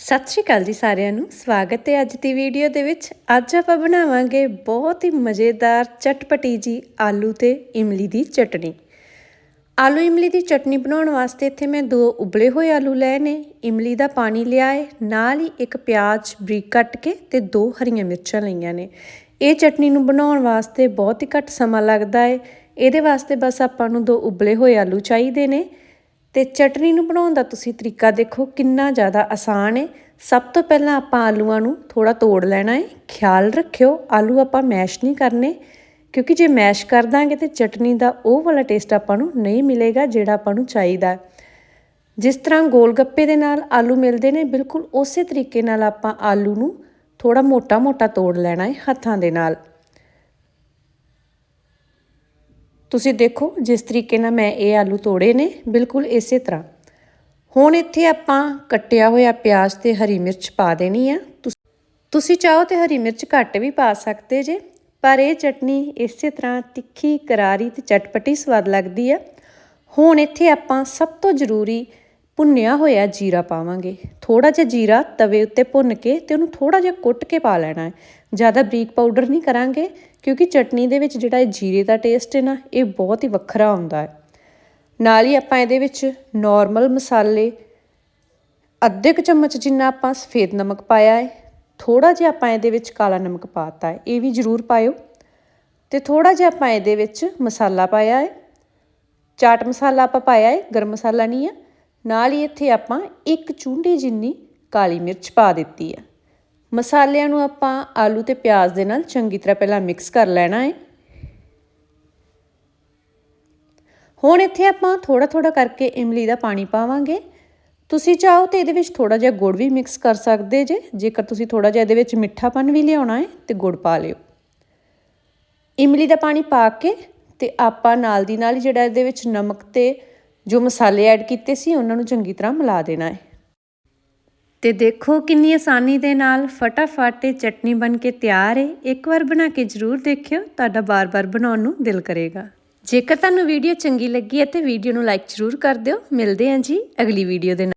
ਸਤਿ ਸ਼੍ਰੀ ਅਕਾਲ ਜੀ ਸਾਰਿਆਂ ਨੂੰ। ਸਵਾਗਤ ਹੈ ਅੱਜ ਦੀ ਵੀਡੀਓ ਦੇ ਵਿੱਚ। ਅੱਜ ਆਪਾਂ ਬਣਾਵਾਂਗੇ ਬਹੁਤ ਹੀ ਮਜ਼ੇਦਾਰ ਚਟਪਟੀ ਜੀ ਆਲੂ ਤੇ ਇਮਲੀ ਦੀ ਚਟਣੀ। ਆਲੂ ਇਮਲੀ ਦੀ ਚਟਣੀ ਬਣਾਉਣ ਵਾਸਤੇ ਇੱਥੇ ਮੈਂ ਦੋ ਉਬਲੇ ਹੋਏ ਆਲੂ ਲਏ ਨੇ। ਇਮਲੀ ਦਾ ਪਾਣੀ ਲਿਆ ਹੈ ਨਾਲ ਹੀ ਇੱਕ ਪਿਆਜ਼ ਬਰੀਕ ਕੱਟ ਕੇ ਤੇ ਦੋ ਹਰੀਆਂ ਮਿਰਚਾਂ ਲਈਆਂ ਨੇ। ਇਹ ਚਟਣੀ ਨੂੰ ਬਣਾਉਣ ਵਾਸਤੇ ਬਹੁਤ ਹੀ ਘੱਟ ਸਮਾਂ ਲੱਗਦਾ ਹੈ ਇਹਦੇ ਵਾਸਤੇ ਬਸ ਆਪਾਂ ਨੂੰ ਦੋ ਉਬਲੇ ਹੋਏ ਆਲੂ ਚਾਹੀਦੇ ਨੇ। ਤੇ ਚਟਨੀ ਨੂੰ ਬਣਾਉਣ ਦਾ ਤੁਸੀਂ ਤਰੀਕਾ ਦੇਖੋ ਕਿੰਨਾ ਜ਼ਿਆਦਾ ਆਸਾਨ ਹੈ। ਸਭ ਤੋਂ ਪਹਿਲਾਂ ਆਪਾਂ ਆਲੂਆਂ ਨੂੰ ਥੋੜਾ ਤੋੜ ਲੈਣਾ ਹੈ। ਖਿਆਲ ਰੱਖਿਓ, ਆਲੂ ਆਪਾਂ ਮੈਸ਼ ਨਹੀਂ ਕਰਨੇ, ਕਿਉਂਕਿ ਜੇ ਮੈਸ਼ ਕਰ ਦਾਂਗੇ ਤੇ ਚਟਨੀ ਦਾ ਉਹ ਵਾਲਾ ਟੇਸਟ ਆਪਾਂ ਨੂੰ ਨਹੀਂ ਮਿਲੇਗਾ ਜਿਹੜਾ ਆਪਾਂ ਨੂੰ ਚਾਹੀਦਾ ਜਿਸ ਤਰ੍ਹਾਂ ਗੋਲ ਗੱਪੇ ਦੇ ਨਾਲ ਆਲੂ ਮਿਲਦੇ ਨੇ, ਬਿਲਕੁਲ ਉਸੇ ਤਰੀਕੇ ਨਾਲ ਆਪਾਂ ਆਲੂ ਨੂੰ ਥੋੜਾ ਮੋਟਾ-ਮੋਟਾ ਤੋੜ ਲੈਣਾ ਹੈ ਹੱਥਾਂ ਦੇ ਨਾਲ। ਤੁਸੀਂ ਦੇਖੋ, ਜਿਸ ਤਰੀਕੇ ਨਾਲ ਮੈਂ ਇਹ ਆਲੂ ਤੋੜੇ ਨੇ, ਬਿਲਕੁਲ ਇਸੇ ਤਰ੍ਹਾਂ। ਹੁਣ ਇੱਥੇ ਆਪਾਂ ਕੱਟਿਆ ਹੋਇਆ ਪਿਆਜ਼ ਤੇ ਹਰੀ ਮਿਰਚ ਪਾ ਦੇਣੀ ਆ। ਤੁਸੀਂ ਚਾਹੋ ਤੇ ਹਰੀ ਮਿਰਚ ਘੱਟ ਵੀ ਪਾ ਸਕਦੇ ਜੇ, ਪਰ ਇਹ ਚਟਨੀ ਇਸੇ ਤਰ੍ਹਾਂ ਤਿੱਖੀ, ਕਰਾਰੀ ਤੇ ਚਟਪਟੀ ਸਵਾਦ ਲੱਗਦੀ ਆ। ਹੁਣ ਇੱਥੇ ਆਪਾਂ ਸਭ ਤੋਂ ਜ਼ਰੂਰੀ ਭੁੰਨਿਆ ਹੋਇਆ ਜੀਰਾ ਪਾਵਾਂਗੇ। ਥੋੜਾ ਜਿਹਾ ਜੀਰਾ ਤਵੇ ਉੱਤੇ ਭੁੰਨ ਕੇ ਤੇ ਉਹਨੂੰ ਥੋੜਾ ਜਿਹਾ ਕੁੱਟ ਕੇ ਪਾ ਲੈਣਾ ਹੈ। ਜ਼ਿਆਦਾ ਬਰੀਕ ਪਾਊਡਰ ਨਹੀਂ ਕਰਾਂਗੇ, ਕਿਉਂਕਿ ਚਟਨੀ ਦੇ ਵਿੱਚ ਜਿਹੜਾ ਇਹ ਜੀਰੇ ਦਾ ਟੇਸਟ ਹੈ ਨਾ, ਇਹ ਬਹੁਤ ਹੀ ਵੱਖਰਾ ਹੁੰਦਾ ਹੈ। ਨਾਲ ਹੀ ਆਪਾਂ ਇਹਦੇ ਵਿੱਚ ਨਾਰਮਲ ਮਸਾਲੇ, ਅੱਧੇ ਕੁ ਚਮਚ ਜਿੰਨਾ ਆਪਾਂ ਸਫੇਦ ਨਮਕ ਪਾਇਆ ਹੈ ਥੋੜਾ ਜਿਹਾ ਆਪਾਂ ਇਹਦੇ ਵਿੱਚ ਕਾਲਾ ਨਮਕ ਪਾਤਾ ਹੈ, ਇਹ ਵੀ ਜ਼ਰੂਰ ਪਾਇਓ। ਤੇ ਥੋੜਾ ਜਿਹਾ ਆਪਾਂ ਇਹਦੇ ਵਿੱਚ ਮਸਾਲਾ ਪਾਇਆ ਹੈ। ਚਾਟ ਮਸਾਲਾ ਆਪਾਂ ਪਾਇਆ ਹੈ, ਗਰਮ ਮਸਾਲਾ ਨਹੀਂ ਹੈ। ਨਾਲ ਹੀ ਇੱਥੇ ਆਪਾਂ ਇੱਕ ਚੁੰਡੀ ਜਿੰਨੀ ਕਾਲੀ ਮਿਰਚ ਪਾ ਦਿੱਤੀ ਹੈ। ਮਸਾਲਿਆਂ ਨੂੰ ਆਪਾਂ ਆਲੂ ਤੇ ਪਿਆਜ਼ ਦੇ ਨਾਲ ਚੰਗੀ ਤਰ੍ਹਾਂ ਪਹਿਲਾਂ ਮਿਕਸ ਕਰ ਲੈਣਾ ਹੈ। ਹੁਣ ਇੱਥੇ ਆਪਾਂ ਥੋੜਾ ਥੋੜਾ ਕਰਕੇ ਇਮਲੀ ਦਾ ਪਾਣੀ ਪਾਵਾਂਗੇ। ਤੁਸੀਂ ਚਾਹੋ ਤੇ ਇਹਦੇ ਵਿੱਚ ਥੋੜਾ ਜਿਹਾ ਗੁੜ ਵੀ ਮਿਕਸ ਕਰ ਸਕਦੇ ਜੇ। ਜੇਕਰ ਤੁਸੀਂ ਥੋੜਾ ਜਿਹਾ ਇਹਦੇ ਵਿੱਚ ਮਿੱਠਾਪਨ ਵੀ ਲਿਆਉਣਾ ਹੈ ਤੇ ਗੁੜ ਪਾ ਲਿਓ। ਇਮਲੀ ਦਾ ਪਾਣੀ ਪਾ ਕੇ ਤੇ ਆਪਾਂ ਨਾਲ ਦੀ ਨਾਲ ਹੀ ਜਿਹੜਾ ਇਹਦੇ ਵਿੱਚ ਨਮਕ ਤੇ ਜੋ ਮਸਾਲੇ ਐਡ ਕੀਤੇ ਸੀ, ਉਹਨਾਂ ਨੂੰ ਚੰਗੀ ਤਰ੍ਹਾਂ ਮਿਲਾ ਦੇਣਾ ਹੈ। ਤੇ ਦੇਖੋ ਕਿੰਨੀ ਆਸਾਨੀ ਦੇ ਨਾਲ ਫਟਾਫਟ ਇਹ ਚਟਨੀ ਬਣ ਕੇ ਤਿਆਰ ਹੈ। ਇੱਕ ਵਾਰ ਬਣਾ ਕੇ ਜ਼ਰੂਰ ਦੇਖਿਓ, ਤੁਹਾਡਾ ਬਾਰ-ਬਾਰ ਬਣਾਉਣ ਨੂੰ ਦਿਲ ਕਰੇਗਾ। ਜੇਕਰ ਤੁਹਾਨੂੰ ਵੀਡੀਓ ਚੰਗੀ ਲੱਗੀ ਹੈ, ਤੇ ਵੀਡੀਓ ਨੂੰ ਲਾਈਕ ਜ਼ਰੂਰ ਕਰ ਦਿਓ। ਮਿਲਦੇ ਹਾਂ ਜੀ ਅਗਲੀ ਵੀਡੀਓ ਦੇ